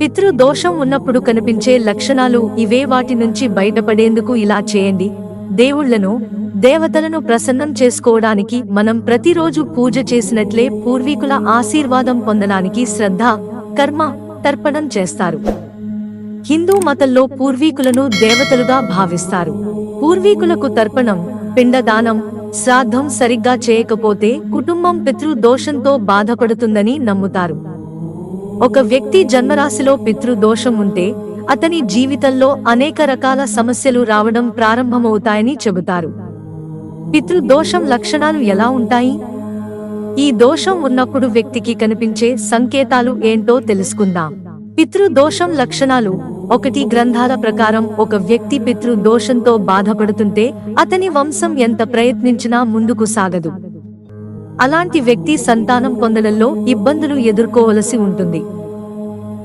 పితృదోషం ఉన్నప్పుడు కనిపించే లక్షణాలు ఇవే వాటి నుంచి బయటపడేందుకు ఇలా చేయండి. దేవుళ్ళను దేవతలను ప్రసన్నం చేసుకోవడానికి మనం ప్రతిరోజు పూజ చేసినట్లే పూర్వీకుల ఆశీర్వాదం పొందడానికి శ్రద్ధ కర్మ తర్పణం చేస్తారు. హిందూ మతంలో పూర్వీకులను దేవతలుగా భావిస్తారు. పూర్వీకులకు తర్పణం పిండదానం శ్రాద్ధం సరిగ్గా చేయకపోతే కుటుంబం పితృదోషంతో బాధపడుతుందని నమ్ముతారు. ఒక వ్యక్తి జన్మరాశిలో పితృ దోషం ఉంటే అతని జీవితంలో అనేక రకాల సమస్యలు రావడం ప్రారంభమవుతాయని చెబుతారు. పితృదోషం లక్షణాలు ఎలా ఉంటాయి? ఈ దోషం ఉన్నప్పుడు వ్యక్తికి కనిపించే సంకేతాలు ఏంటో తెలుసుకుందాం. పితృదోషం లక్షణాలు ఒకటి గ్రంథాల ప్రకారం ఒక వ్యక్తి పితృ దోషంతో బాధపడుతుంటే అతని వంశం ఎంత ప్రయత్నించినా ముందుకు సాగదు. అలాంటి వ్యక్తి సంతానం పొందడంలో ఇబ్బందులు ఎదుర్కోవలసి ఉంటుంది.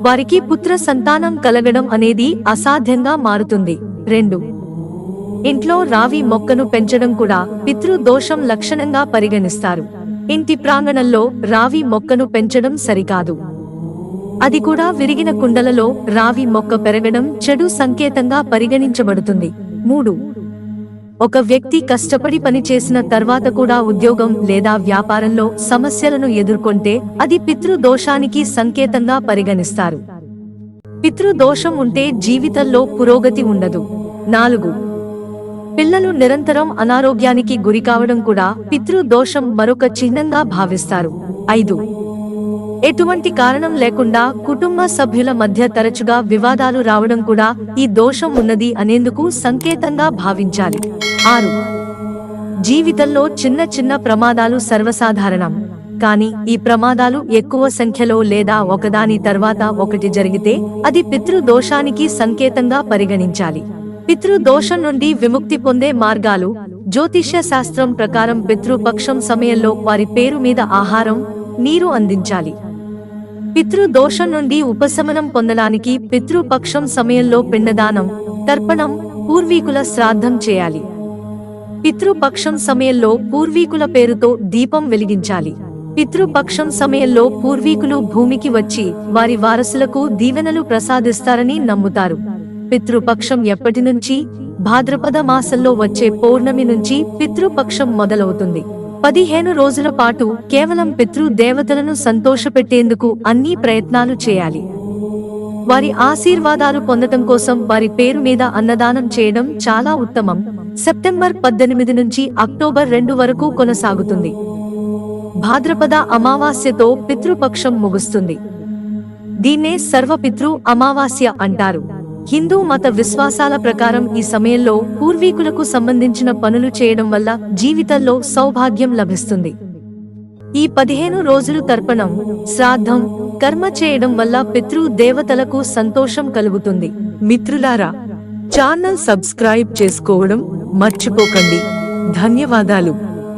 వారికి పుత్ర సంతానం కలగడం అనేది అసాధ్యంగా మారుతుంది. రెండు. ఇంట్లో రావి మొక్కను పెంచడం కూడా పితృ దోషం లక్షణంగా పరిగణిస్తారు. ఇంటి ప్రాంగణంలో రావి మొక్కను పెంచడం సరికాదు. అది కూడా విరిగిన కుండలలో రావి మొక్క పెరగడం చెడు సంకేతంగా పరిగణించబడుతుంది. మూడు. ఒక వ్యక్తి కష్టపడి పనిచేసిన తర్వాత కూడా ఉద్యోగం లేదా వ్యాపారంలో సమస్యలను ఎదుర్కొంటే అది పితృదోషానికి సంకేతంగా పరిగణిస్తారు. పితృదోషం ఉంటే జీవితంలో పురోగతి ఉండదు. నాలుగు. పిల్లలు నిరంతరం అనారోగ్యానికి గురికావడం కూడా పితృదోషం మరొక చిహ్నంగా భావిస్తారు. ఐదు. ఎటువంటి కారణం లేకుండా కుటుంబ సభ్యుల మధ్య తరచుగా వివాదాలు రావడం కూడా ఈ దోషం ఉన్నది అనేందుకు సంకేతంగా భావించాలి. ఆరు. జీవితంలో చిన్న చిన్న ప్రమాదాలు సర్వసాధారణం. కానీ ఈ ప్రమాదాలు ఎక్కువ సంఖ్యలో లేదా ఒకదాని తర్వాత ఒకటి జరిగితే అది పితృదోషానికి సంకేతంగా పరిగణించాలి. పితృదోషం నుండి విముక్తి పొందే మార్గాలు జ్యోతిష్య శాస్త్రం ప్రకారం పితృపక్షం సమయంలో వారి పేరు మీద ఆహారం నీరు అందించాలి. పితృదోషం నుండి ఉపశమనం పొందడానికి పితృపక్షం సమయంలో పిండదానం తర్పణం పూర్వీకుల శ్రాద్ధం చేయాలి. పితృపక్షం సమయంలో పూర్వీకుల పేరుతో దీపం వెలిగించాలి. పితృపక్షం సమయంలో పూర్వీకులు భూమికి వచ్చి వారి వారసులకు దీవెనలు ప్రసాదిస్తారని నమ్ముతారు. పితృపక్షం ఎప్పటి నుంచి? భాద్రపద మాసంలో వచ్చే పౌర్ణమి నుంచి పితృపక్షం మొదలవుతుంది. పదిహేను రోజుల పాటు కేవలం పితృ దేవతలను సంతోషపెట్టేందుకు అన్ని ప్రయత్నాలు చేయాలి. వారి ఆశీర్వాదాలు పొందటం కోసం వారి పేరు మీద అన్నదానం చేయడం చాలా ఉత్తమం. సెప్టెంబర్ పద్దెనిమిది నుంచి అక్టోబర్ రెండు వరకు కొనసాగుతుంది. భాద్రపద అమావాస్యతో పితృపక్షం ముగుస్తుంది. దీన్నే సర్వపితృ అమావాస్య అంటారు. హిందూ మత విశ్వాసాల ప్రకారం ఈ సమయంలో పూర్వీకులకు సంబంధించిన పనులు చేయడం వల్ల జీవితంలో సౌభాగ్యం లభిస్తుంది. ఈ పదిహేను రోజులు తర్పణం శ్రాద్ధం కర్మ చేయడం వల్ల పితృ దేవతలకు సంతోషం కలుగుతుంది. మిత్రులారా ఛానల్ సబ్స్క్రైబ్ చేసుకోవడం మర్చిపోకండి. ధన్యవాదాలు.